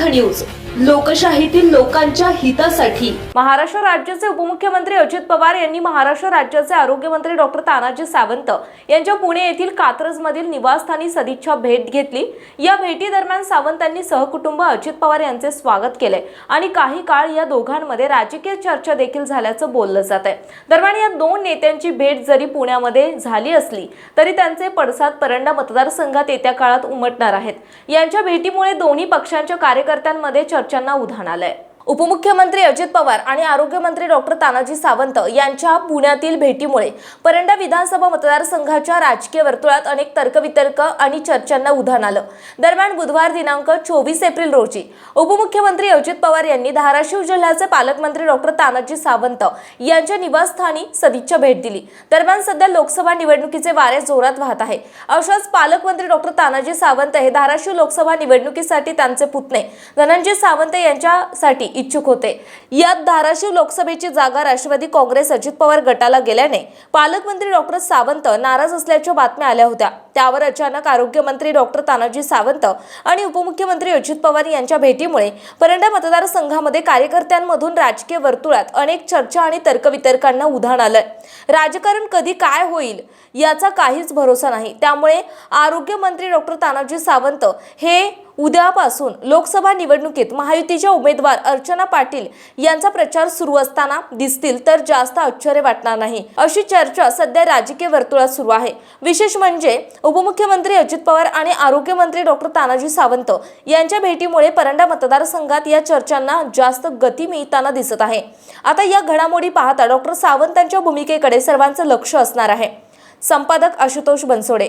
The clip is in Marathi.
अर्थ न्यूज लोकशाहीतील लोकांच्या हितासाठी. महाराष्ट्र राज्याचे उपमुख्यमंत्री अजित पवार यांनी महाराष्ट्र राज्याचे आरोग्यमंत्री डॉक्टर तानाजी सावंत यांच्या पुणे येथील कात्रजमधील निवासस्थानी सदिच्छा भेट घेतली. या भेटीदरम्यान सावंतांनी सहकुटुंब अजित पवार यांचे स्वागत केले आणि काही काळ या दोघांमध्ये राजकीय चर्चा देखील झाल्याचं बोललं जात आहे. दरम्यान या दोन नेत्यांची भेट जरी पुण्यामध्ये झाली असली तरी त्यांचे पडसाद परंडा मतदारसंघात येत्या काळात उमटणार आहेत. यांच्या भेटीमुळे दोन्ही पक्षांच्या कार्यकर्त्यांमध्ये चर्चांना उधाण आलंय. उपमुख्यमंत्री अजित पवार आणि आरोग्यमंत्री डॉक्टर तानाजी सावंत यांच्या पुण्यातील भेटीमुळे परंडा विधानसभा मतदारसंघाच्या राजकीय वर्तुळात अनेक तर्कवितर्क आणि चर्चांना उधाण आलं. दरम्यान बुधवार दिनांक चोवीस एप्रिल रोजी उपमुख्यमंत्री अजित पवार यांनी धाराशिव जिल्ह्याचे पालकमंत्री डॉक्टर तानाजी सावंत यांच्या निवासस्थानी सदिच्छा भेट दिली. दरम्यान सध्या लोकसभा निवडणुकीचे वारे जोरात वाहत आहे. अशाच पालकमंत्री डॉक्टर तानाजी सावंत हे धाराशिव लोकसभा निवडणुकीसाठी त्यांचे पुतणे. धनंजय सावंत यांच्यासाठी इच्छुक होते. यात धाराशिव लोकसभेची जागा राष्ट्रवादी काँग्रेस अजित पवार गटाला गेल्याने पालकमंत्री डॉक्टर सावंत नाराज असल्याच्या बातम्या आल्या होत्या. त्यावर अचानक आरोग्यमंत्री डॉक्टर तानाजी सावंत आणि उपमुख्यमंत्री अजित पवार यांच्या भेटीमुळे परंडा मतदारसंघामध्ये कार्यकर्त्यांमधून राजकीय वर्तुळात अनेक चर्चा आणि तर्कवितर्कांना उधाण आलंय. राजकारण कधी काय होईल याचा काहीच भरोसा नाही. त्यामुळे आरोग्यमंत्री डॉक्टर तानाजी सावंत हे उद्यापासून लोकसभा निवडणुकीत महायुतीच्या उमेदवार अर्चना पाटील यांचा प्रचार सुरू असताना दिसतील तर जास्त आश्चर्य वाटणार नाही. अशी चर्चा सध्या राजकीय वर्तुळात सुरू आहे. विशेष म्हणजे उपमुख्यमंत्री अजित पवार आणि आरोग्यमंत्री डॉक्टर तानाजी सावंत यांच्या भेटीमुळे परंडा मतदारसंघात या चर्चांना जास्त गती मिळताना दिसत आहे. आता या घडामोडी पाहता डॉक्टर सावंतांच्या भूमिकेकडे सर्वांचं लक्ष असणार आहे. संपादक आशुतोष बनसोडे